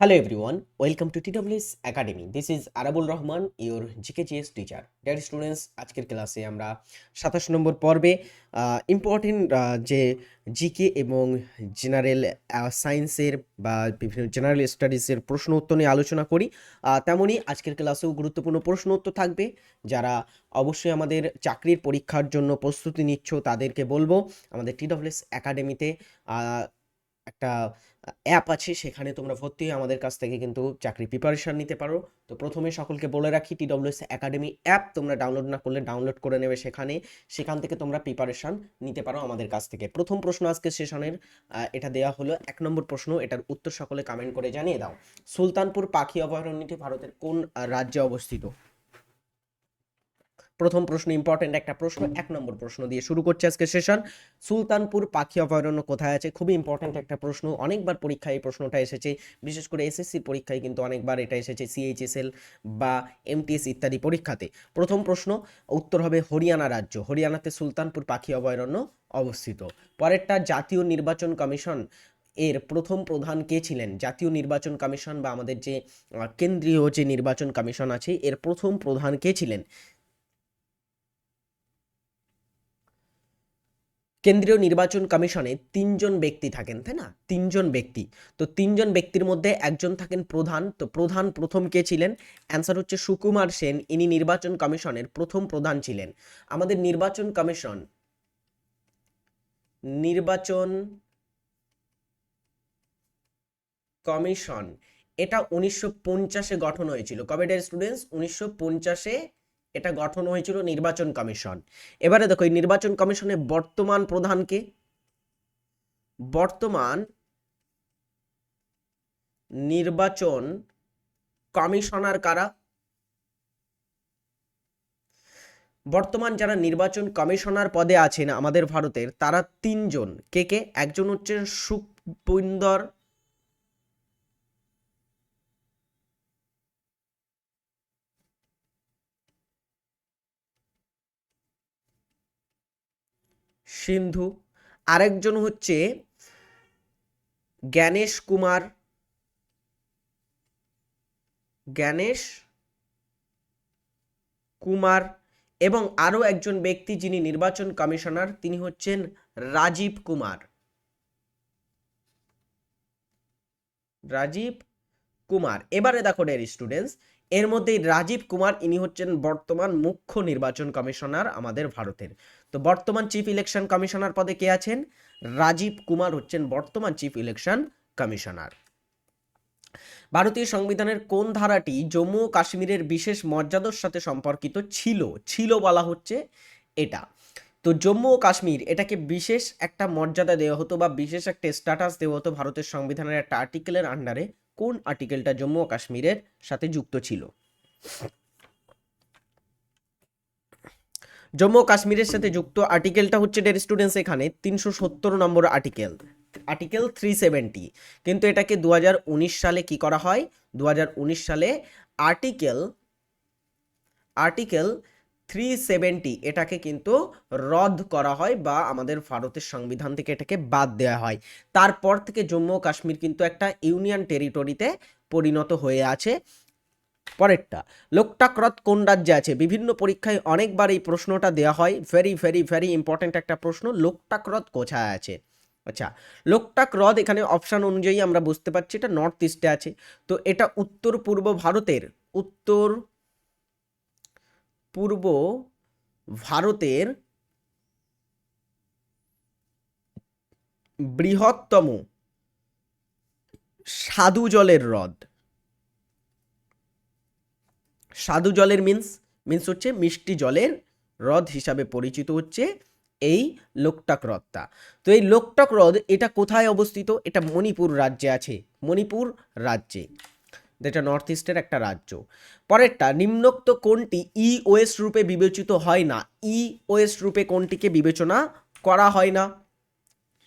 Hello everyone, welcome to TWS Academy. This is Arabul Rahman, your GKGS teacher. Dear students, আজকের ক্লাসে আমরা সাতাশ নম্বর পর্বে ইম্পর্টেন্ট যে জিকে এবং জেনারেল সায়েন্সের বা বিভিন্ন জেনারেল স্টাডিজের প্রশ্ন উত্তর নিয়ে আলোচনা করি তেমনই আজকের ক্লাসেও গুরুত্বপূর্ণ প্রশ্ন উত্তর থাকবে যারা অবশ্যই আমাদের চাকরির পরীক্ষার জন্য প্রস্তুতি নিচ্ছ তাদেরকে বলব আমাদের টিডব্লিউএস একাডেমিতে একটা অ্যাপ আছে সেখানে তোমরা ভর্তি হয়ে আমাদের কাছ থেকে কিন্তু চাকরি প্রিপারেশন নিতে পারো। তো প্রথমে সকলকে বলে রাখি টিডব্লিউএস একাডেমি অ্যাপ তোমরা ডাউনলোড না করলে ডাউনলোড করে নেবে সেখানে। সেখান থেকে তোমরা প্রিপারেশন নিতে পারো আমাদের কাছ থেকে। প্রথম প্রশ্ন আজকে সেশনের এটা দেওয়া হলো, এক নম্বর প্রশ্ন, এটার উত্তর সকলে কমেন্ট করে জানিয়ে দাও। সুলতানপুর পাখি অভয়ারণ্যটি ভারতের কোন রাজ্যে অবস্থিত? প্রথম প্রশ্ন ইম্পর্টেন্ট একটা প্রশ্ন, এক নম্বর প্রশ্ন দিয়ে শুরু করছে আজকে সেশন সুলতানপুর পাখি অভয়ারণ্য কোথায় আছে? খুবই ইম্পর্টেন্ট একটা প্রশ্ন, অনেকবার পরীক্ষায় এই প্রশ্নটা এসেছে। বিশেষ করে এসএসসির পরীক্ষায় কিন্তু অনেকবার এটা এসেছে সিএইচএসএল বা এমটিএস ইত্যাদি পরীক্ষাতে। প্রথম প্রশ্ন, উত্তর হবে হরিয়ানা রাজ্য। হরিয়ানাতে সুলতানপুর পাখি অভয়ারণ্য অবস্থিত। পরেরটা, জাতীয় নির্বাচন কমিশন এর প্রথম প্রধান কে ছিলেন? জাতীয় নির্বাচন কমিশন বা আমাদের যে কেন্দ্রীয় যে নির্বাচন কমিশন আছে, এর প্রথম প্রধান কে ছিলেন? কেন্দ্রীয় নির্বাচন কমিশনে তিনজন ব্যক্তি থাকেন, তাই না? তিনজন ব্যক্তি। তো তিনজন ব্যক্তির মধ্যে একজন থাকেন প্রধান। তো প্রধান প্রথম কে ছিলেন? অ্যান্সার হচ্ছে সুকুমার সেন। ইনি নির্বাচন কমিশনের প্রথম প্রধান ছিলেন। আমাদের নির্বাচন কমিশন নির্বাচন কমিশন, এটা উনিশশো পঞ্চাশে গঠন হয়েছিল। কবে ডের স্টুডেন্টস উনিশশো পঞ্চাশে এটা গঠন হয়েছিল নির্বাচন কমিশন। এবারে দেখো, এই নির্বাচন কমিশনের বর্তমান প্রধানকে বর্তমান নির্বাচন কমিশনার কারা? বর্তমান যারা নির্বাচন কমিশনার পদে আছেন আমাদের ভারতের, তারা তিনজন। কে কে? একজন হচ্ছেন সুখবিন্দর সিন্ধু। আরেকজন হচ্ছে জ্ঞানেশ কুমার। জ্ঞানেশ কুমার এবং আরও একজন ব্যক্তি যিনি নির্বাচন কমিশনার, তিনি হচ্ছেন রাজীব কুমার। রাজীব কুমার। এবারে দেখো ডেয়ার স্টুডেন্টস এর মধ্যে রাজীব কুমার, ইনি হচ্ছেন বর্তমান মুখ্য নির্বাচন কমিশনার আমাদের ভারতের। তো বর্তমান চিফ ইলেকশন কমিশনার পদে কে আছেন? রাজীব কুমার হচ্ছেন বর্তমান চিফ ইলেকশন কমিশনার ভারতীয় সংবিধানের কোন ধারাটি জম্মু ও কাশ্মীরের বিশেষ মর্যাদার সাথে সম্পর্কিত ছিল? ছিল বলা হচ্ছে এটা। তো জম্মু ও কাশ্মীর, এটাকে বিশেষ একটা মর্যাদা দেওয়া হতো বা বিশেষ একটা স্ট্যাটাস দেওয়া হতো ভারতের সংবিধানের একটা আর্টিকেলের আন্ডারে কোন আর্টিকেলটা জম্মু ও কাশ্মীরের সাথে যুক্ত ছিল? জম্মু ও কাশ্মীরের সাথে যুক্ত আর্টিকেলটা হচ্ছে ডের স্টুডেন্টস এখানে তিনশো সত্তর number article. Article three seventy কিন্তু এটাকে দু হাজার উনিশ সালে কি করা হয়? দু হাজার উনিশ সালে আর্টিকেল আর্টিকেল থ্রি সেভেন্টি এটাকে কিন্তু রদ করা হয় বা আমাদের ভারতের সংবিধান থেকে এটাকে বাদ দেওয়া হয়। তারপর থেকে জম্মু ও কাশ্মীর কিন্তু একটা ইউনিয়ন টেরিটরিতে পরিণত হয়ে আছে। পরেরটা লোকটাক হ্রদ কোন রাজ্যে আছে? বিভিন্ন পরীক্ষায় অনেকবার এই প্রশ্নটা দেওয়া হয়। ভেরি ভেরি ভেরি ইম্পর্ট্যান্ট একটা প্রশ্ন লোকটাক হ্রদ কোথায় আছে? আচ্ছা লোকটাক হ্রদ এখানে অপশান অনুযায়ী আমরা বুঝতে পারছি এটা নর্থ ইস্টে আছে। তো এটা উত্তর পূর্ব ভারতের, উত্তর পূর্ব ভারতের বৃহত্তম স্বাদু জলের হ্রদ। স্বাদু জলের মিন্স মিন্স হচ্ছে মিষ্টি জলের হ্রদ হিসাবে পরিচিত হচ্ছে এই লোকটাক হ্রদটা। তো এই লোকটাক হ্রদ এটা কোথায় অবস্থিত? এটা মণিপুর রাজ্যে আছে। মণিপুর রাজ্যে। যেটা নর্থ ইস্টের একটা রাজ্য। পরেরটা, নিম্নোক্ত কোনটি ই ওয়েস্ট রূপে বিবেচিত হয় না। ই ওয়েস্ট রূপে কোনটিকে বিবেচনা করা হয় না।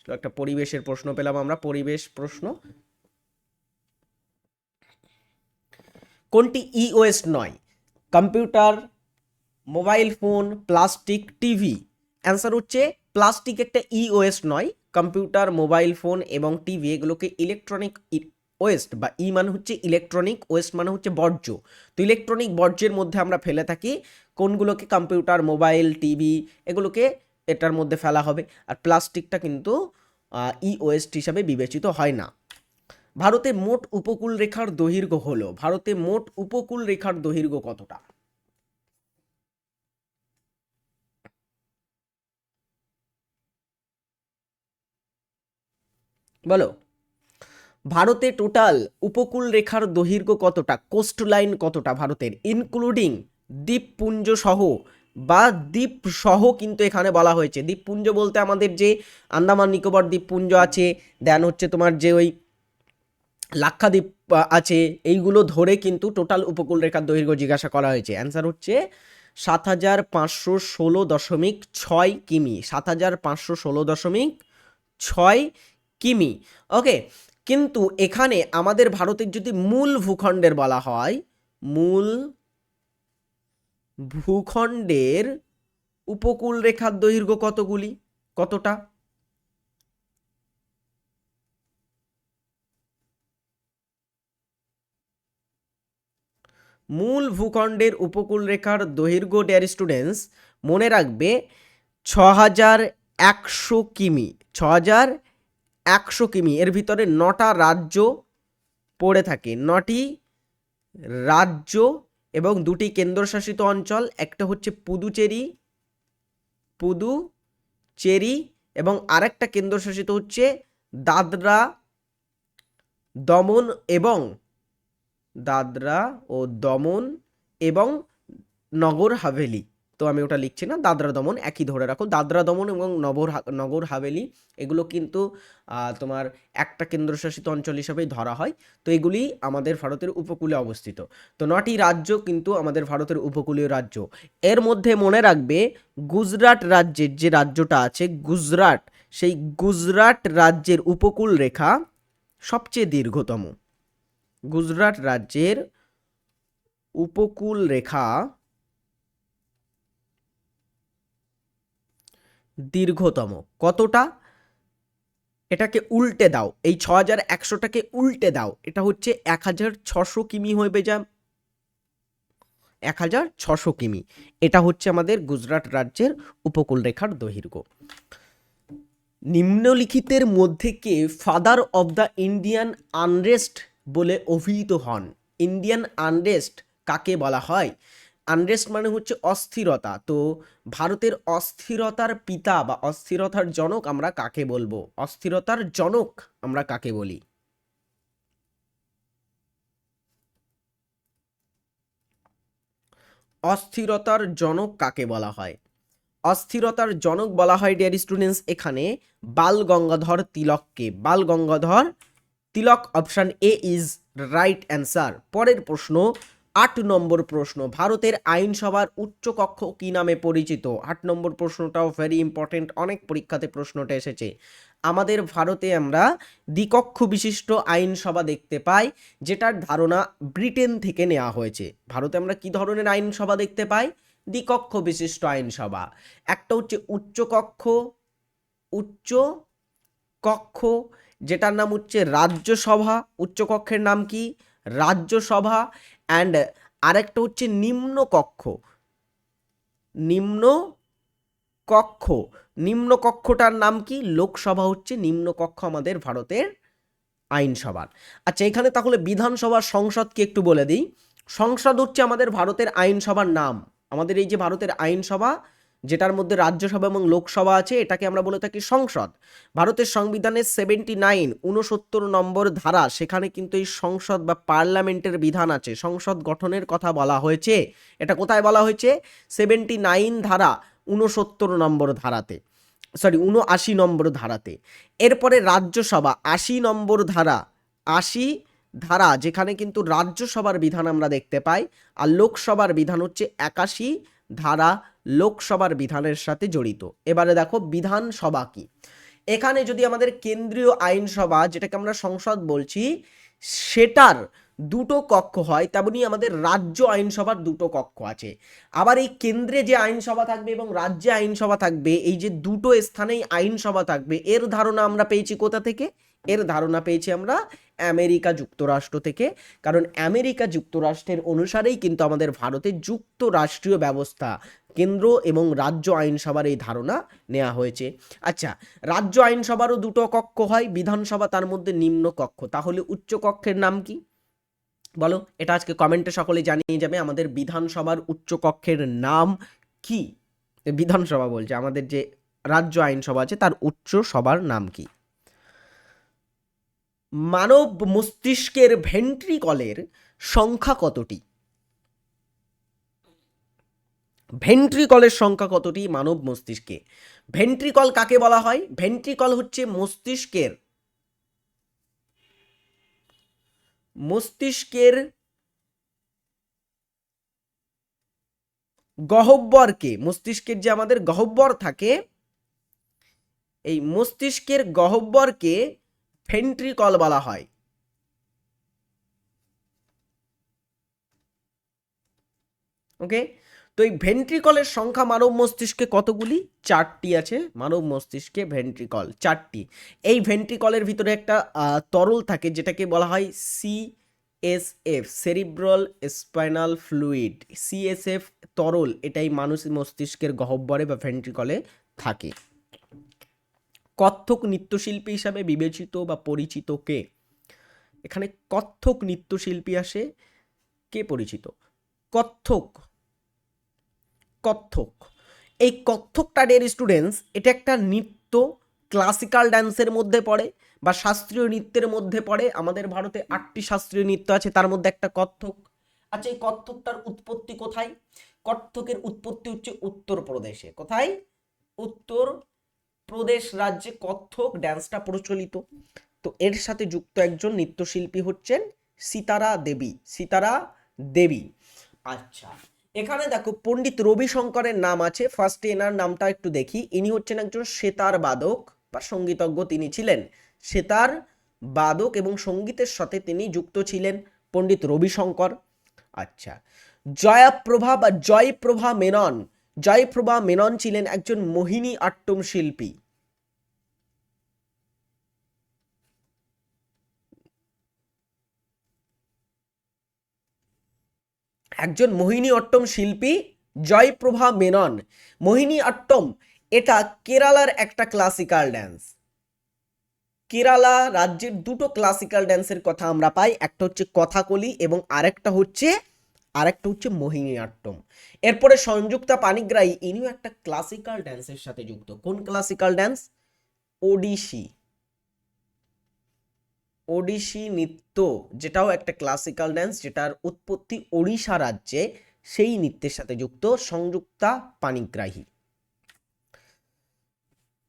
একটা পরিবেশের প্রশ্ন পেলাম আমরা, পরিবেশ প্রশ্ন। কোনটি ই ওয়েস্ট নয়। Computer, mobile phone, plastic, TV. Answer হচ্ছে, প্লাস্টিক একটা ই ওয়েস্ট নয়। কম্পিউটার, মোবাইল ফোন এবং টিভি, এগুলোকে ইলেকট্রনিক ওয়েস্ট বা ই মানে হচ্ছে ইলেকট্রনিক ওয়েস্ট মানে হচ্ছে বর্জ্য। তো ইলেকট্রনিক বর্জ্যের মধ্যে আমরা ফেলে থাকি কোনগুলোকে কম্পিউটার মোবাইল টিভি এগুলোকে এটার মধ্যে ফেলা হবে। আর প্লাস্টিকটা কিন্তু ই ওয়েস্ট হিসাবে বিবেচিত হয় না। ভারতে মোট উপকূল রেখার দৈর্ঘ্য হলো, ভারতে মোট উপকূল রেখার দৈর্ঘ্য কতটা? বলো। ভারতে টোটাল উপকূল রেখার দৈর্ঘ্য কতটা কোস্ট লাইন কতটা ভারতের? ইনক্লুডিং দ্বীপপুঞ্জ সহ বা দ্বীপ সহ কিন্তু এখানে বলা হয়েছে। দ্বীপপুঞ্জ বলতে আমাদের যে আন্দামান, নিকোবর দ্বীপপুঞ্জ আছে দেন হচ্ছে তোমার যে ওই লাক্ষাদ্বীপ আছে, এইগুলো ধরে কিন্তু টোটাল উপকূল রেখার দৈর্ঘ্য জিজ্ঞাসা করা হয়েছে। অ্যান্সার হচ্ছে সাত হাজার পাঁচশো ষোলো দশমিক ছয় কিমি। সাত হাজার পাঁচশো ষোলো দশমিক ছয় কিমি। ওকে কিন্তু এখানে আমাদের ভারতের যদি মূল ভূখণ্ডের বলা হয়, মূল ভূখণ্ডের উপকূল রেখার দৈর্ঘ্য কতগুলি? কতটা? মূল ভূখণ্ডের উপকূল রেখার দৈর্ঘ্য ডেয়ার স্টুডেন্টস মনে রাখবে ছ হাজার একশো কিমি ছ হাজার একশো কিমি। এর ভিতরে নটা রাজ্য পড়ে থাকে। নটি রাজ্য এবং দুটি কেন্দ্রশাসিত অঞ্চল। একটা হচ্ছে পুদুচেরি পুদুচেরি এবং আরেকটা কেন্দ্রশাসিত হচ্ছে দাদরা, দমন এবং দাদরা ও দমন এবং নগর হাভেলি। তো আমি ওটা লিখছি না, দাদরা দমন, একই ধরে রাখো। দাদরা দমন এবং নগর নগর হাভেলি, এগুলো কিন্তু তোমার একটা কেন্দ্রশাসিত অঞ্চল হিসাবেই ধরা হয়। তো এগুলি আমাদের ভারতের উপকূলে অবস্থিত। তো নটি রাজ্য কিন্তু আমাদের ভারতের উপকূলীয় রাজ্য। এর মধ্যে মনে রাখবে, গুজরাট রাজ্যের যে রাজ্যটা আছে, গুজরাট, সেই গুজরাট রাজ্যের উপকূল রেখা সবচেয়ে দীর্ঘতম। গুজরাট রাজ্যের উপকূল রেখা দীর্ঘতম। কতটা? এটাকে উল্টে দাও। এই ছ হাজার একশোটাকে উল্টে দাও। এটা হচ্ছে এক হাজার ছশো কিমি হয়ে যা। এক হাজার ছশো কিমি। এটা হচ্ছে আমাদের গুজরাট রাজ্যের উপকূল রেখার দৈর্ঘ্য। নিম্নলিখিতের মধ্যে কে father of the Indian unrest বলে অভিহিত হন? ইন্ডিয়ান আনরেস্ট কাকে বলা হয়? আনরেস্ট মানে হচ্ছে অস্থিরতা। তো ভারতের অস্থিরতার পিতা বা অস্থিরতার জনক আমরা কাকে বলব? অস্থিরতার জনক আমরা কাকে বলি? অস্থিরতার জনক কাকে বলা হয়? অস্থিরতার জনক বলা হয় ডিয়ার স্টুডেন্টস এখানে Bal Gangadhar তিলককে। Bal Gangadhar Tilak option A is right answer পরের প্রশ্ন আট নম্বর প্রশ্ন, ভারতের আইনসভার উচ্চ কক্ষ কি নামে পরিচিত? আট নম্বর প্রশ্নটাও ভেরি ইম্পর্টেন্ট অনেক পরীক্ষাতে প্রশ্নটা এসেছে। আমাদের ভারতে আমরা দ্বিকক্ষ বিশিষ্ট আইনসভা দেখতে পাই, যেটার ধারণা ব্রিটেন থেকে নেওয়া হয়েছে। ভারতে আমরা কি ধরনের আইনসভা দেখতে পাই? দ্বিকক্ষ বিশিষ্ট আইনসভা। একটা হচ্ছে উচ্চ কক্ষ উচ্চ কক্ষ যেটার নাম হচ্ছে রাজ্যসভা। উচ্চকক্ষের নাম কি? রাজ্যসভা। অ্যান্ড আরেকটা হচ্ছে নিম্ন কক্ষ। নিম্ন কক্ষ। নিম্ন কক্ষটার নাম কি? লোকসভা হচ্ছে নিম্ন কক্ষ আমাদের ভারতের আইনসভার। আচ্ছা এখানে তাহলে বিধানসভার সংসদকে একটু বলে দিই। সংসদ হচ্ছে আমাদের ভারতের আইনসভার নাম। আমাদের এই যে ভারতের আইনসভা যেটার মধ্যে রাজ্যসভা এবং লোকসভা আছে, এটাকে আমরা বলে থাকি সংসদ। ভারতের সংবিধানের সেভেন্টি নাইন উনসত্তর নম্বর ধারা, সেখানে কিন্তু এই সংসদ বা পার্লামেন্টের বিধান আছে। সংসদ গঠনের কথা বলা হয়েছে। এটা কোথায় বলা হয়েছে? সেভেন্টি নাইন ধারা উনসত্তর নম্বর ধারাতে। সরি উনআশি নম্বর ধারাতে। এরপরে রাজ্যসভা, আশি নম্বর ধারা, আশি ধারা, যেখানে কিন্তু রাজ্যসভার বিধান আমরা দেখতে পাই। আর লোকসভার বিধান হচ্ছে একাশি ধারা লোকসভার বিধানের সাথে জড়িত। এবারে দেখো বিধানসভা কি। এখানে যদি আমাদের কেন্দ্রীয় আইনসভা, যেটাকে আমরা সংসদ বলছি, সেটার দুটো কক্ষ হয়, তেমনি আমাদের রাজ্য আইনসভার দুটো কক্ষ আছে। আবার এই কেন্দ্রে যে আইনসভা থাকবে এবং রাজ্যে আইনসভা থাকবে, এই যে দুটো স্থানেই আইনসভা থাকবে, এর ধারণা আমরা পেয়েছি কোথা থেকে? এর ধারণা পেয়েছি আমরা আমেরিকা যুক্তরাষ্ট্র থেকে। কারণ আমেরিকা যুক্তরাষ্ট্রের অনুসারেই কিন্তু আমাদের ভারতের যুক্তরাষ্ট্রীয় ব্যবস্থা, কেন্দ্র এবং রাজ্য আইনসভার এই ধারণা নেওয়া হয়েছে। আচ্ছা রাজ্য আইনসভারও দুটো কক্ষ হয়, বিধানসভা তার মধ্যে নিম্ন কক্ষ। তাহলে উচ্চ কক্ষের নাম কি? বলো, এটা আজকে কমেন্টে সকলে জানিয়ে যাবে, আমাদের বিধানসভার উচ্চ কক্ষের নাম কি? বিধানসভা বলছে, আমাদের যে রাজ্য আইনসভা আছে তার উচ্চ সভার নাম কি? মানব মস্তিষ্কের ভেন্ট্রিকলের সংখ্যা কতটি? ভেন্ট্রিকলের সংখ্যা কতটি মানব মস্তিষ্কে? ভেন্ট্রিকল কাকে বলা হয়? ভেন্ট্রিকল হচ্ছে মস্তিষ্কের মস্তিষ্কের গহব্বরকে, মস্তিষ্কের যে আমাদের গহব্বর থাকে, এই মস্তিষ্কের গহব্বরকে ভেন্ট্রিকল বলা হয়। ওকে তো এই ভেন্ট্রিকলের সংখ্যা মানব মস্তিষ্কে কতগুলি? চারটি আছে। মানব মস্তিষ্কে ভেন্ট্রিকল চারটি। এই ভেন্ট্রিকলের ভিতরে একটা তরল থাকে যেটাকে বলা হয় C S F cerebral spinal fluid CSF তরল, এটাই মানুষ মস্তিষ্কের গহ্বরে বা ভেন্ট্রিকলে থাকে। কত্থক নৃত্যশিল্পী হিসাবে বিবেচিত বা পরিচিত কে? এখানে কত্থক নৃত্যশিল্পী আসে কে পরিচিত? কত্থক। কত্থক। এই কত্থকটা ডের স্টুডেন্টস এটা একটা নৃত্য ক্লাসিক্যাল ডান্সের মধ্যে পড়ে বা শাস্ত্রীয় নৃত্যের মধ্যে পড়ে। আমাদের ভারতে আটটি শাস্ত্রীয় নৃত্য আছে, তার মধ্যে একটা কত্থক। আচ্ছা এই কত্থকটার উৎপত্তি কোথায়? কত্থকের উৎপত্তি হচ্ছে উত্তরপ্রদেশে। কোথায়? উত্তর প্রদেশ রাজ্যে কত্থক ড্যান্সটা প্রচলিত। তো এর সাথে যুক্ত একজন নৃত্যশিল্পী হচ্ছেন সীতারা দেবী সীতারা দেবী। আচ্ছা এখানে দেখো পণ্ডিত রবিশঙ্করের নাম আছে। ফার্স্টে এনার নামটা একটু দেখি। ইনি হচ্ছেন একজন সেতার বাদক বা সঙ্গীতজ্ঞ তিনি ছিলেন। সেতার বাদক এবং সঙ্গীতের সাথে তিনি যুক্ত ছিলেন পণ্ডিত রবিশঙ্কর। আচ্ছা জয়াপ্রভা বা জয়প্রভা মেনন। জয়প্রভা মেনন ছিলেন একজন মোহিনী আট্টম শিল্পী। একজন মোহিনী অট্টম শিল্পী জয়প্রভা মেনন। মোহিনী অট্টম, এটা কেরালার একটা ক্লাসিক্যাল ড্যান্স কেরালা রাজ্যের দুটো ক্লাসিক্যাল ড্যান্সের কথা আমরা পাই, একটা হচ্ছে কথাকলি এবং আরেকটা হচ্ছে আরেকটা হচ্ছে মোহিনী আট্টম এরপরে সংযুক্তা পানিগ্রাহী, ইনিও একটা ক্লাসিক্যাল ড্যান্সের সাথে যুক্ত। কোন ক্লাসিক্যাল ড্যান্স ওডিশি। ওডিশি নৃত্য, যেটাও একটা ক্লাসিক্যাল ড্যান্স যেটার উৎপত্তি ওড়িশা রাজ্যে, সেই নৃত্যের সাথে যুক্ত সংযুক্তা পানিগ্রাহী।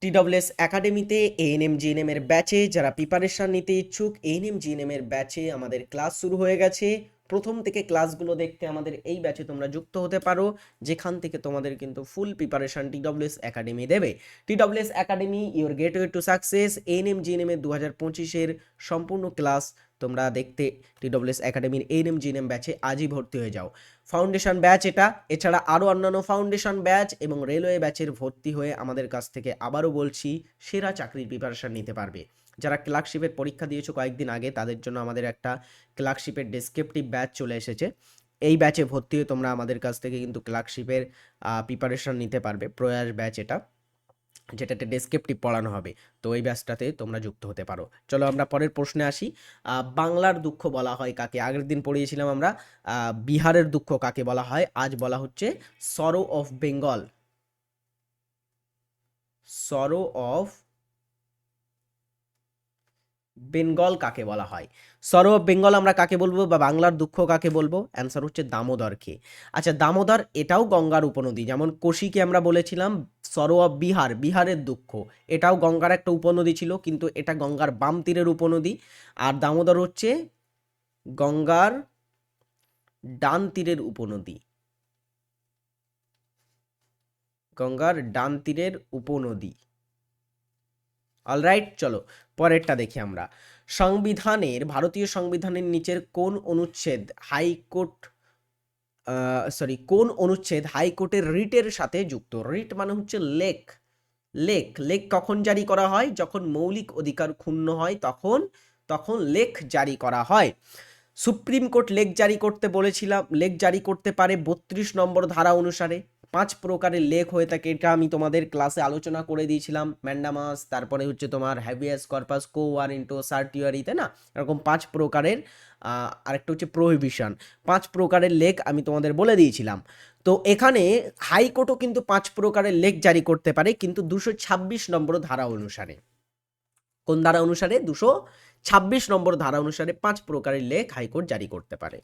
টিডব্লিউএস একাডেমিতে এএনএম জিএনএম এর ব্যাচে যারা প্রিপারেশন নিতে ইচ্ছুক এএনএম জিএনএম এর ব্যাচে আমাদের ক্লাস শুরু হয়ে গেছে। প্রথম থেকে ক্লাসগুলো দেখতে আমাদের এই ব্যাচে তোমরা যুক্ত হতে পারো। যেখান থেকে তোমাদের কিন্তু ফুল প্রিপারেশন টিডব্লিউএস একাডেমি দেবে। TWS academy your gateway to success ANM GNM এর দু হাজার পঁচিশের সম্পূর্ণ ক্লাস তোমরা দেখতে টিডব্লিউএস একাডেমির এএনএম জিএনএম ব্যাচে আজই ভর্তি হয়ে যাও। ফাউন্ডেশন ব্যাচ এটা। এছাড়া আরও অন্যান্য ফাউন্ডেশন ব্যাচ এবং রেলওয়ে ব্যাচের ভর্তি হয়ে আমাদের কাছ থেকে আবারও বলছি, সেরা চাকরির প্রিপারেশন নিতে পারবে। যারা ক্লার্কশিপের পরীক্ষা দিয়েছ কয়েকদিন আগে, তাদের জন্য আমাদের একটা ক্লার্কশিপের ডেসক্রিপটিভ ব্যাচ চলে এসেছে। এই ব্যাচে ভর্তি হয়ে তোমরা আমাদের কাছ থেকে কিন্তু ক্লার্কশিপের প্রিপারেশন নিতে পারবে, প্রয়াস ব্যাচ এটা, যেটাতে ডেসক্রিপটিভ পড়ানো হবে। তো এই ব্যাচটাতে তোমরা যুক্ত হতে পারো। চলো আমরা পরের প্রশ্নে আসি। বাংলার দুঃখ বলা হয় কাকে? আগের দিন পড়িয়েছিলাম আমরা বিহারের দুঃখ কাকে বলা হয়? আজ বলা হচ্ছে sorrow of Bengal sorrow of Bengal কাকে বলা হয়? সরো অফ বেঙ্গল আমরা কাকে বলব বা বাংলার দুঃখ কাকে বলব? অ্যান্সার হচ্ছে দামোদরকে আচ্ছা দামোদর এটাও গঙ্গার উপনদী, যেমন কোশিকে আমরা বলেছিলাম সরো অফ বিহার, বিহারের দুঃখ। এটাও গঙ্গার একটা উপনদী ছিল, কিন্তু এটা গঙ্গার বাম তীরের উপনদী। আর দামোদর হচ্ছে গঙ্গার ডান তীরের উপনদী। গঙ্গার ডান তীরের উপনদী। অলরাইট চলো, পরেরটা দেখি আমরা। সংবিধানের, ভারতীয় সংবিধানের নিচের কোন অনুচ্ছেদ হাইকোর্ট সরি কোন অনুচ্ছেদ হাইকোর্টের রিটের সাথে যুক্ত? রিট মানে হচ্ছে লেক লেক লেক কখন জারি করা হয়? যখন মৌলিক অধিকার ক্ষুণ্ণ হয়, তখন তখন লেখ জারি করা হয়। সুপ্রিম কোর্ট লেখ জারি করতে বলেছিলাম, লেখ জারি করতে পারে বত্রিশ নম্বর ধারা অনুসারে। পাঁচ প্রকারের লেক হয়ে থাকে। এটা আমি তোমাদের ক্লাসে আলোচনা করে দিয়েছিলাম। ম্যান্ডামাস, তারপরে হচ্ছে তোমার habeas corpus quo warranto certiorari তাই না? এরকম পাঁচ প্রকারের আরেকটা হচ্ছে প্রহিবিশন পাঁচ প্রকারের লেক আমি তোমাদের বলে দিয়েছিলাম। তো এখানে হাইকোর্টও কিন্তু পাঁচ প্রকারের লেক জারি করতে পারে, কিন্তু দুশো ছাব্বিশ নম্বর ধারা অনুসারে। কোন ধারা অনুসারে? দুশো ছাব্বিশ নম্বর ধারা অনুসারে পাঁচ প্রকারের লেখ হাইকোর্ট জারি করতে পারে।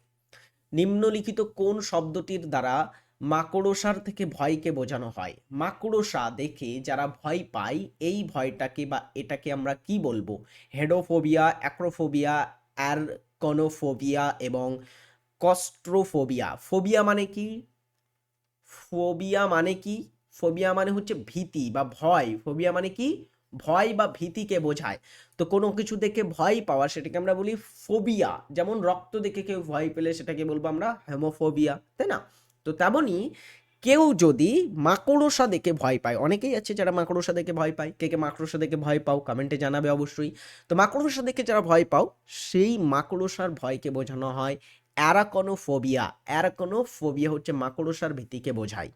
নিম্নলিখিত কোন শব্দটির দ্বারা মাকড়সার থেকে ভয়কে বোঝানো হয়। মাকড়সা দেখে যারা ভয় পায়, এই ভয়টাকে বা এটাকে আমরা কি বলব? হেডোফোবিয়া, অ্যাক্রোফোবিয়া, অ্যারকনোফোবিয়া এবং কস্ট্রোফোবিয়া। ফোবিয়া মানে কি? ফোবিয়া মানে কি? ফোবিয়া মানে হচ্ছে ভীতি বা ভয়। ফোবিয়া মানে কি? ভয় বা ভীতিকে বোঝায়। তো কোনো কিছু দেখে ভয় পাওয়া, সেটাকে আমরা বলি ফোবিয়া। যেমন রক্ত দেখে কেউ ভয় পেলে, সেটাকে বলব আমরা হেমোফোবিয়া, তাই না? তো তেমনই কেউ যদি মাকড়সা দেখে ভয় পায়, অনেকেই আছে যারা মাকড়সা দেখে ভয় পায়, কে কে মাকড়সা দেখে ভয় পাও কমেন্টে জানাবে অবশ্যই। তো মাকড়সা দেখে যারা ভয় পাও, সেই মাকড়সার ভয়কে বোঝানো হয় অ্যারাকনোফোবিয়া। অ্যারাকনোফোবিয়া হচ্ছে মাকড়সার ভীতিকে বোঝায়।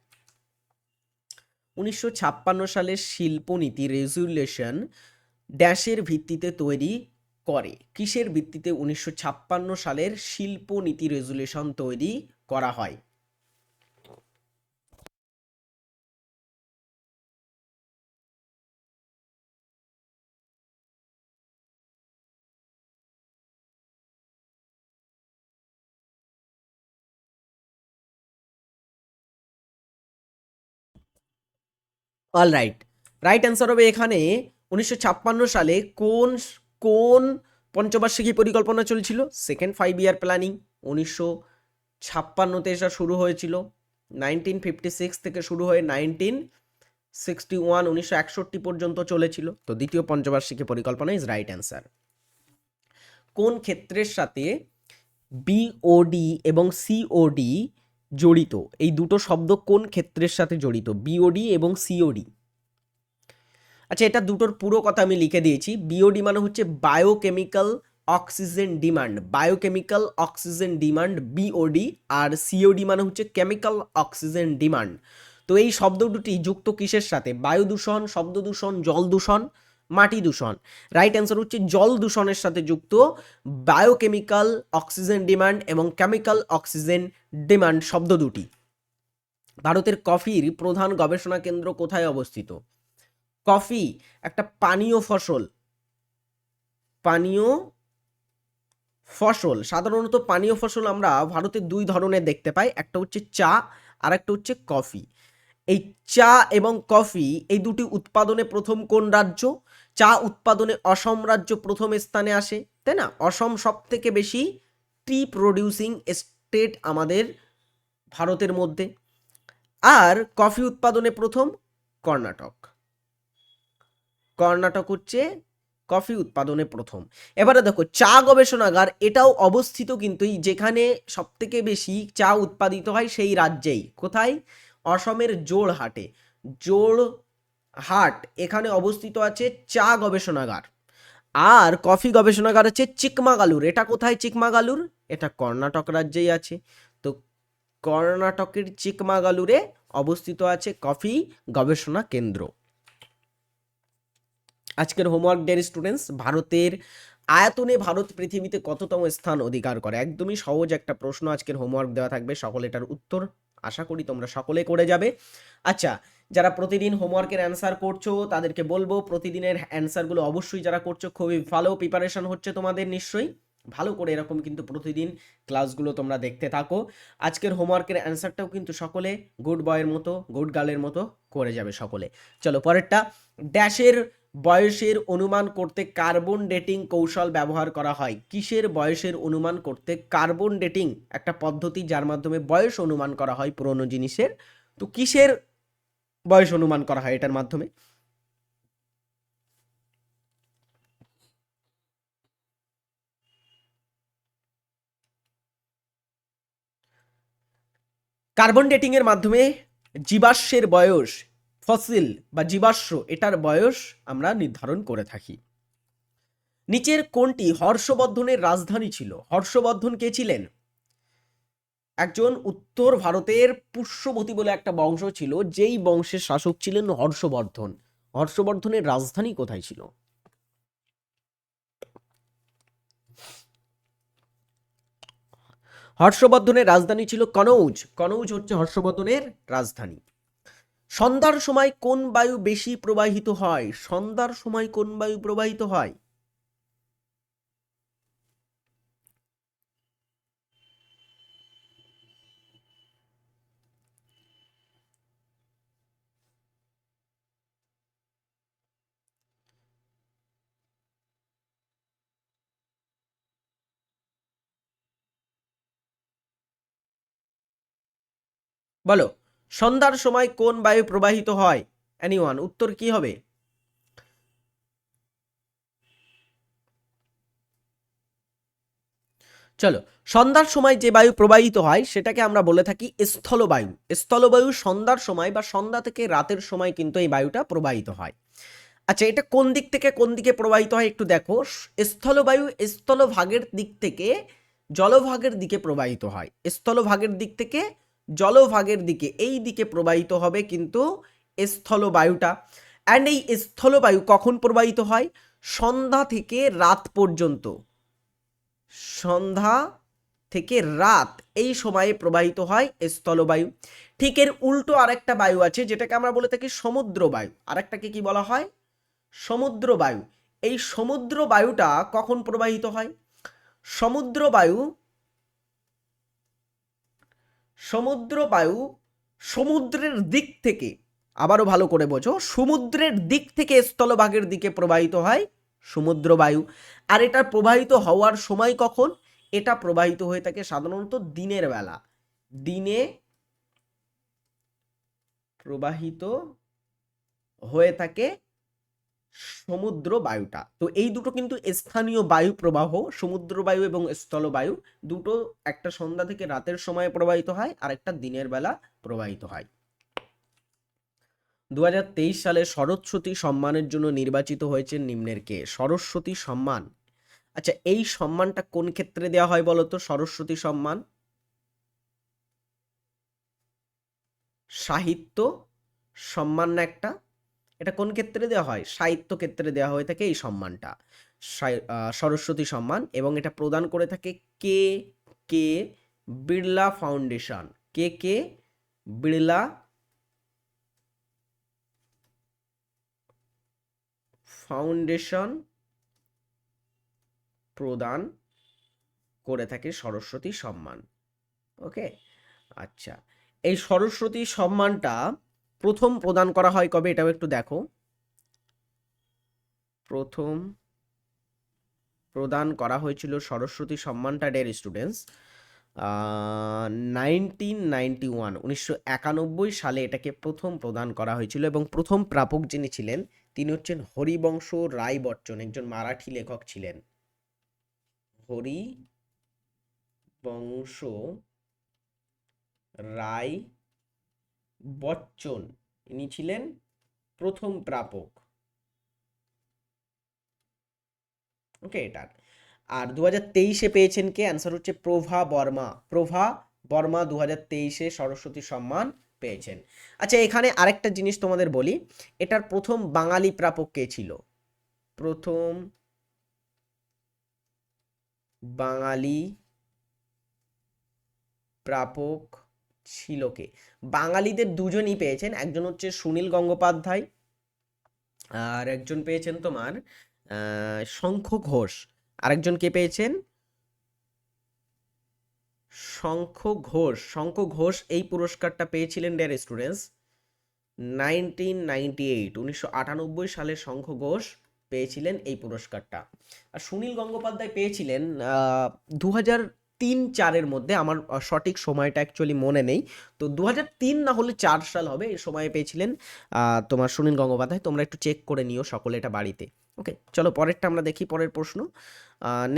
উনিশশো ছাপ্পান্ন সালের শিল্পনীতি রেজুলেশন ড্যাশের ভিত্তিতে তৈরি করে। কিসের ভিত্তিতে উনিশশো ছাপ্পান্ন সালের শিল্পনীতি রেজুলেশন তৈরি করা হয়? অল রাইট রাইট অ্যান্সার হবে এখানে উনিশশো ছাপ্পান্ন সালে কোন কোন পঞ্চবার্ষিকী পরিকল্পনা চলছিল? সেকেন্ড ফাইভ ইয়ার প্ল্যানিং উনিশশো ছাপ্পান্নতে এটা শুরু হয়েছিল। নাইনটিন ফিফটি সিক্স থেকে শুরু হয়ে নাইনটিন সিক্সটি ওয়ান উনিশশো একষট্টি পর্যন্ত চলেছিল। তো দ্বিতীয় পঞ্চবার্ষিকী পরিকল্পনা ইজ রাইট অ্যান্সার কোন ক্ষেত্রের সাথে বিওডি এবং সিওডি জড়িত। এই দুটো শব্দ কোন ক্ষেত্রের সাথে জড়িত? বিওডি এবং সিওডি আচ্ছা এটা দুটোর পুরো কথা আমি লিখে দিয়েছি। বিওডি মানে হচ্ছে biochemical oxygen demand biochemical oxygen demand BOD আর সিওডি মানে হচ্ছে কেমিক্যাল অক্সিজেন ডিমান্ড তো এই শব্দ দুটি যুক্ত কিসের সাথে? বায়ু দূষণ, শব্দ দূষণ, জল দূষণ, মাটি দূষণ। রাইট অ্যান্সার হচ্ছে জল দূষণের সাথে যুক্ত। বায়োকেমিক্যাল অক্সিজেন ডিমান্ড এবং কেমিক্যাল অক্সিজেন ডিমান্ড শব্দ দুটি। ভারতের কফির প্রধান গবেষণা কেন্দ্র কোথায় অবস্থিত? কফি একটা পানীয় ফসল। পানীয় ফসল, সাধারণত পানীয় ফসল আমরা ভারতে দুই ধরনের দেখতে পাই, একটা হচ্ছে চা আর একটা হচ্ছে কফি। এই চা এবং কফি, এই দুটি উৎপাদনে প্রথম কোন রাজ্য? চা উৎপাদনে অসম রাজ্য প্রথম স্থানে আসে, তাই না? অসম সব থেকে বেশি টি প্রডিউসিং স্টেট আমাদের ভারতের মধ্যে। আর কফি উৎপাদনে প্রথম কর্ণাটক। কর্ণাটক হচ্ছে কফি উৎপাদনে প্রথম। এবারে দেখো, চা গবেষণাগার এটাও অবস্থিত কিন্তু যেখানে সব থেকে বেশি চা উৎপাদিত হয় সেই রাজ্যেই। কোথায়? অসমের জোড়হাটে। জোড়হাট এখানে অবস্থিত আছে চা গবেষণাগার। আর কফি গবেষণাগার আছে চিকমাগালুর। এটা কোথায় চিকমাগালুর? এটা কর্ণাটক রাজ্যেই আছে। তো কর্ণাটকের চিকমাগালুরে অবস্থিত আছে কফি গবেষণা কেন্দ্র। আজকের হোমওয়ার্ক ডের স্টুডেন্টস, ভারতের আয়তনে ভারত পৃথিবীতে কততম স্থান অধিকার করে? একদমই সহজ একটা প্রশ্ন আজকের হোমওয়ার্ক দেওয়া থাকবে, সকলে এটার উত্তর আশা করি তোমরা সকলে করে যাবে। আচ্ছা যারা প্রতিদিন হোমওয়ার্কের অ্যান্সার করছ, তাদেরকে বলব প্রতিদিনের অ্যান্সারগুলো অবশ্যই যারা করছ, খুবই ভালো প্রিপারেশন হচ্ছে তোমাদের নিশ্চয়ই। ভালো করে এরকম কিন্তু প্রতিদিন ক্লাসগুলো তোমরা দেখতে থাকো। আজকের হোমওয়ার্কের অ্যান্সারটাও কিন্তু সকলে গুড বয়ের মতো গুড গার্লের মতো করে যাবে সকলে। চলো পরেরটা ড্যাশের বয়সের অনুমান করতে কার্বন ডেটিং কৌশল ব্যবহার করা হয়। কিসের বয়সের অনুমান করতে কার্বন ডেটিং একটা পদ্ধতি যার মাধ্যমে বয়স অনুমান করা হয় পুরনো জিনিসের? তো কিসের বয়স অনুমান করা হয় এটার মাধ্যমে? কার্বন ডেটিং এর মাধ্যমে জীবাশ্মের বয়স ফসিল বা জীবাশ্ম এটার বয়স আমরা নির্ধারণ করে থাকি। নিচের কোনটি হর্ষবর্ধনের রাজধানী ছিল। হর্ষবর্ধন কে ছিলেন? একজন উত্তর ভারতের পুষ্যবতী বলে একটা বংশ ছিল, যেই বংশের শাসক ছিলেন হর্ষবর্ধন। হর্ষবর্ধনের রাজধানী কোথায় ছিল? হর্ষবর্ধনের রাজধানী ছিল কনৌজ। কনৌজ হচ্ছে হর্ষবর্ধনের রাজধানী। সন্ধ্যার সময় কোন বায়ু বেশি প্রবাহিত হয়? সন্ধ্যার সময় কোন বায়ু প্রবাহিত হয়? বলো। সন্ধ্যার সময় কোন বায়ু প্রবাহিত হয়? এনিওয়ান উত্তর কি হবে? চলো, সন্ধ্যার সময় যে বায়ু প্রবাহিত হয়, সেটাকে আমরা বলে থাকি স্থলবায়ু। স্থলবায়ু সন্ধ্যার সময় বা সন্ধ্যা থেকে রাতের সময় কিন্তু এই বায়ুটা প্রবাহিত হয়। আচ্ছা এটা কোন দিক থেকে কোন দিকে প্রবাহিত হয় একটু দেখো। স্থলবায়ু স্থলভাগের দিক থেকে জলভাগের দিকে প্রবাহিত হয়। স্থলভাগের দিক থেকে জলভাগের দিকে, এই দিকে প্রবাহিত হবে কিন্তু স্থলবায়ুটা। অ্যান্ড এই স্থলবায়ু কখন প্রবাহিত হয়? সন্ধ্যা থেকে রাত পর্যন্ত। সন্ধ্যা থেকে রাত এই সময়ে প্রবাহিত হয় স্থলবায়ু। ঠিক এর উল্টো আরেকটা বায়ু আছে, যেটাকে আমরা বলে থাকি সমুদ্র বায়ু আরেকটাকে কি বলা হয়? সমুদ্র বায়ু এই সমুদ্র বায়ুটা কখন প্রবাহিত হয়? সমুদ্র বায়ু সমুদ্র বায়ু সমুদ্রের দিক থেকে, আবারও ভালো করে বোঝো, সমুদ্রের দিক থেকে স্থলভাগের দিকে প্রবাহিত হয় সমুদ্র বায়ু আর এটা প্রবাহিত হওয়ার সময় কখন? এটা প্রবাহিত হয়ে থাকে সাধারণত দিনের বেলা। দিনে প্রবাহিত হয়ে থাকে সমুদ্র বায়ুটা তো এই দুটো কিন্তু স্থানীয় বায়ু প্রবাহ সমুদ্র বায়ু এবং স্থলবায়ু দুটো একটা সন্ধ্যা থেকে রাতের সময় প্রবাহিত হয় আর একটা দিনের বেলা প্রবাহিত হয়। দু হাজার তেইশ সালে সরস্বতী সম্মানের জন্য নির্বাচিত হয়েছে নিম্নের কে? সরস্বতী সম্মান। আচ্ছা এই সম্মানটা কোন ক্ষেত্রে দেওয়া হয় বলতো? সরস্বতী সম্মান? সাহিত্য সম্মান না একটা? এটা কোন ক্ষেত্রে দেওয়া হয়? সাহিত্য ক্ষেত্রে দেওয়া হয়ে থাকে এই সম্মানটা। সরস্বতী সম্মান এবং এটা প্রদান করে থাকে K K Birla foundation. K K Birla foundation প্রদান করে থাকে সরস্বতী সম্মান। ওকে? আচ্ছা। এই সরস্বতী সম্মানটা প্রথম প্রদান করা হয় কবে? এটাও একটু দেখো। প্রথম প্রদান করা হয়েছিল সরস্বতী সম্মানটা ডের স্টুডেন্টস নাইনটিন নাইনটি ওয়ান উনিশশো একানব্বই সালে এটাকে প্রথম প্রদান করা হয়েছিল এবং প্রথম প্রাপক যিনি ছিলেন, তিনি হচ্ছেন হরিবংশ রায় বচ্চন, একজন মারাঠি লেখক ছিলেন। হরি বংশ রায় বচ্চন। ইনি ছিলেন প্রথম প্রাপক। ওকে এটার আর দু হাজার তেইশে পেয়েছেন কে? অ্যান্সার হচ্ছে প্রভা বর্মা। প্রভা বর্মা দু হাজার তেইশে সরস্বতী সম্মান পেয়েছেন। আচ্ছা এখানে আরেকটা জিনিস তোমাদের বলি। এটার প্রথম বাঙালি প্রাপক কে ছিল? প্রথম বাঙালি প্রাপক ছিল কে বাঙালিদের দুজনই পেয়েছেন। একজন হচ্ছে সুনীল গঙ্গোপাধ্যায় আর একজন পেয়েছেন তোমার শঙ্খ ঘোষ। আরেকজন কে পেয়েছেন? শঙ্খ ঘোষ। শঙ্খ ঘোষ এই পুরস্কারটা পেয়েছিলেন dear students nineteen ninety eight উনিশশো আটানব্বই সালে শঙ্খ ঘোষ পেয়েছিলেন এই পুরস্কারটা। আর সুনীল গঙ্গোপাধ্যায় পেয়েছিলেন দু হাজার তিন চারের মধ্যে আমার সঠিক সময়টা অ্যাকচুয়ালি মনে নেই। তো দু তিন না হলে চার সাল হবে এই সময়ে পেয়েছিলেন তোমার সুনীল গঙ্গোপাধ্যায়। তোমরা একটু চেক করে নিও সকলে এটা বাড়িতে। ওকে চলো পরেরটা আমরা দেখি, পরের প্রশ্ন।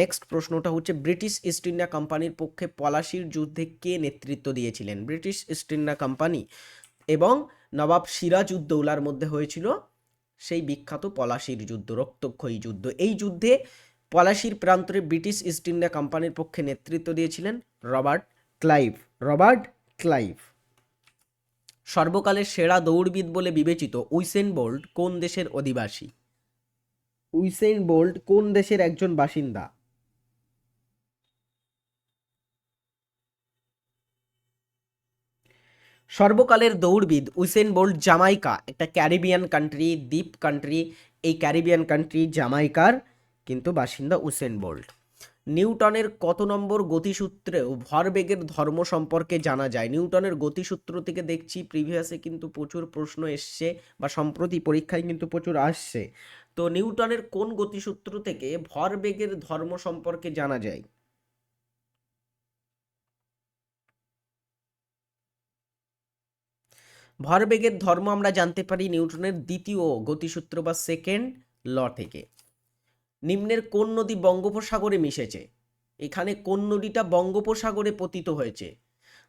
নেক্সট প্রশ্নটা হচ্ছে ব্রিটিশ ইস্ট ইন্ডিয়া কোম্পানির পক্ষে পলাশির যুদ্ধে কে নেতৃত্ব দিয়েছিলেন? ব্রিটিশ ইস্ট ইন্ডিয়া কোম্পানি এবং নবাব সিরাজ উদ্দৌলার মধ্যে হয়েছিল সেই বিখ্যাত পলাশির যুদ্ধ, রক্তক্ষয়ী যুদ্ধ। এই যুদ্ধে পলাশির প্রান্তরে ব্রিটিশ ইস্ট ইন্ডিয়া কোম্পানির পক্ষে নেতৃত্ব দিয়েছিলেন রবার্ট ক্লাইভ। Robert Clive. সর্বকালের সেরা দৌড়বিদ বলে বিবেচিত উইসেন বোল্ট কোন দেশের অধিবাসী? উইসেন বোল্ট কোন দেশের একজন বাসিন্দা? সর্বকালের দৌড়বিদ উইসেন বোল্ট জামাইকা একটা ক্যারিবিয়ান কান্ট্রি, দ্বীপ কান্ট্রি। এই ক্যারিবিয়ান কান্ট্রি জামাইকার কিন্তু বাসিন্দা উসেন বোল্ট। নিউটনের কত নম্বর গতিসূত্রেও ভরবেগের ধর্ম সম্পর্কে জানা যায়। নিউটনের গতিসূত্র থেকে দেখছি প্রিভিয়াসে কিন্তু প্রচুর প্রশ্ন এসছে বা সম্প্রতি পরীক্ষায় কিন্তু প্রচুর আসছে। তো নিউটনের কোন গতিসূত্র থেকে ভরবেগের ধর্ম সম্পর্কে জানা যায়? ভরবেগের ধর্ম আমরা জানতে পারি নিউটনের দ্বিতীয় গতিসূত্র বা সেকেন্ড ল থেকে। নিম্নের কোন নদী বঙ্গোপসাগরে মিশেছে? এখানে কোন নদীটা বঙ্গোপসাগরে পতিত হয়েছে?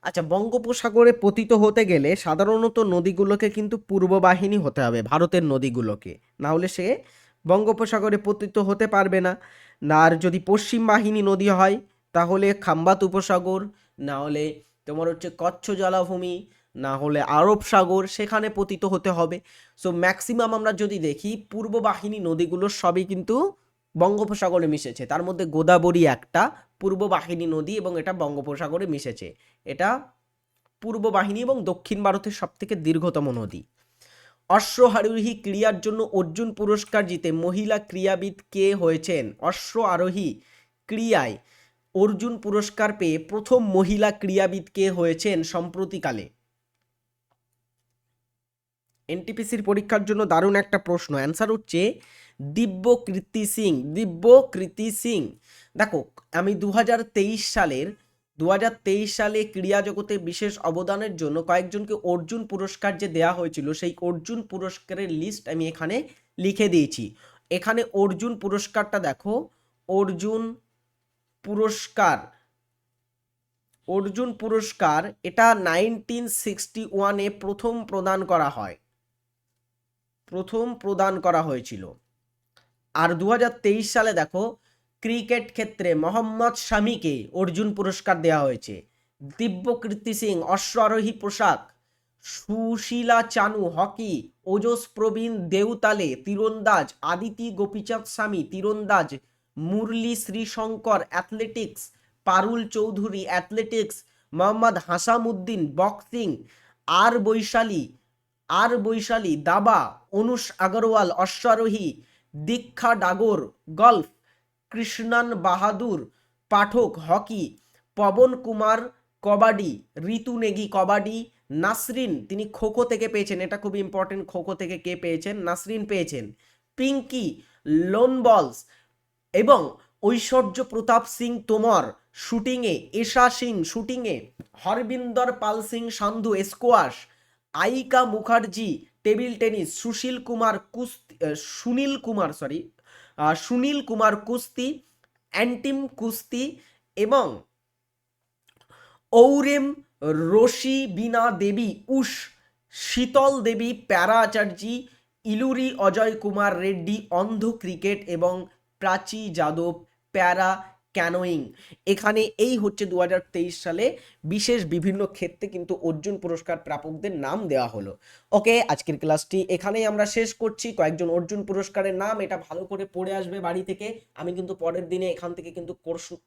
আচ্ছা বঙ্গোপসাগরে পতিত হতে গেলে সাধারণত নদীগুলোকে কিন্তু পূর্ব বাহিনী হতে হবে, ভারতের নদীগুলোকে। না হলে সে বঙ্গোপসাগরে পতিত হতে পারবে না। আর যদি পশ্চিম বাহিনী নদী হয়, তাহলে খাম্বাত উপসাগর, না হলে তোমার হচ্ছে কচ্ছ জলাভূমি, না হলে আরব সাগর, সেখানে পতিত হতে হবে। সো ম্যাক্সিমাম আমরা যদি দেখি পূর্ব বাহিনী নদীগুলো সবই কিন্তু বঙ্গোপসাগরে মিশেছে। তার মধ্যে গোদাবরী একটা পূর্ব বাহিনী নদী এবং এটা বঙ্গোপসাগরে মিশেছে। এটা পূর্ব বাহিনী এবং দক্ষিণ ভারতের সবথেকে দীর্ঘতম নদী। অশ্বারোহী ক্রীড়ার জন্য অর্জুন পুরস্কার জিতে মহিলা ক্রীড়াবিদ কে হয়েছেন? অশ্ব আরোহী ক্রিয়ায় অর্জুন পুরস্কার পেয়ে প্রথম মহিলা ক্রীড়াবিদ কে হয়েছেন সম্প্রতিকালে? এনটিপিসির পরীক্ষার জন্য দারুণ একটা প্রশ্ন। অ্যান্সার হচ্ছে দিব্য কৃতি সিং দিব্য কৃতি সিং। দেখো, আমি দু হাজার তেইশ সালের দু হাজার তেইশ সালে ক্রীড়া জগতে বিশেষ অবদানের জন্য কয়েকজনকে অর্জুন পুরস্কার যে দেয়া হয়েছিল, সেই অর্জুন পুরস্কারের লিস্ট আমি এখানে লিখে দিয়েছি। এখানে অর্জুন পুরস্কারটা দেখো, অর্জুন পুরস্কার অর্জুন পুরস্কার, এটা নাইনটিন সিক্সটি ওয়ানে প্রথম প্রদান করা হয়। প্রথম প্রদান করা হয়েছিল। আর দু হাজার তেইশ সালে দেখো, ক্রিকেট ক্ষেত্রে মোহাম্মদ শামিকে অর্জুন পুরস্কার দেওয়া হয়েছে। দিব্য কীর্তি সিং, অশ্বারোহী পোশাক, সুশীলা চানু, হকি ওজস প্রবীণ দেউতালে তীরন্দাজ, আদিতি গোপীচাঁদ স্বামী, তীরন্দাজ, Murali Sreeshankar, athletics, Parul Chaudhary, athletics, Mohammad Hussamuddin, boxing, আর বৈশালী আর বৈশালী, দাবা, অনুষ আগরওয়াল, অশ্বারোহী দীক্ষা ডাগর, গল্ফ, কৃষ্ণান বাহাদুর, পাঠক হকি, পবন কুমার কবাডি, ঋতু নেগি কবাডি, নাসরিন, তিনি খোখো থেকে পেয়েছেন, এটা খুব ইম্পর্টেন্ট খোখো থেকে কে পেয়েছেন? নাসরিন পেয়েছেন। পিঙ্কি, লোন বলস এবং ঐশ্বর্য প্রতাপ সিং তোমর, শুটিংয়ে, এশা সিং শুটিংয়ে, Harvinder Pal Singh Sandhu squash Ayhika Mukherjee, table tennis, Sushil Kumar কুস্তি সুনীল কুমার সরি সুনীল কুমার কুস্তি, অ্যান্টিম কুস্তি এবং ঔরেম রশি বিনা দেবী, উষ শীতল দেবী, প্যারা আচার্যি ইলুরি অজয় কুমার রেড্ডি, অন্ধ ক্রিকেট এবং প্রাচী যাদব, প্যারা ক্যানোয়িং এখানে এই হচ্ছে দু হাজার তেইশ সালে বিশেষ বিভিন্ন ক্ষেত্রে কিন্তু অর্জুন পুরস্কার প্রাপকদের নাম দেওয়া হলো। ওকে, আজকের ক্লাসটি এখানেই আমরা শেষ করছি। কয়েকজন অর্জুন পুরস্কারের নাম, এটা ভালো করে পড়ে আসবে বাড়ি থেকে। আমি কিন্তু পরের দিনে এখান থেকে কিন্তু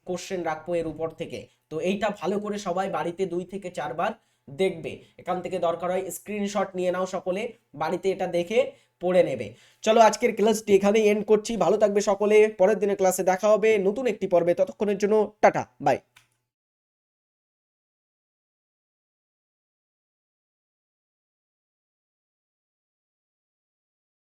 কোশ্চেন রাখব এর উপর থেকে। তো এইটা ভালো করে সবাই বাড়িতে দুই থেকে চারবার দেখবে। এখান থেকে দরকার হয় স্ক্রিনশট নিয়ে নাও সকলে। বাড়িতে এটা দেখে পড়ে নেবে। চলো আজকের ক্লাসটি এখানেই এন্ড করছি। ভালো থাকবে সকলে। পরের দিনের ক্লাসে দেখা হবে। নতুন একটি পর্বে। ততক্ষণের জন্য টাটা। বাই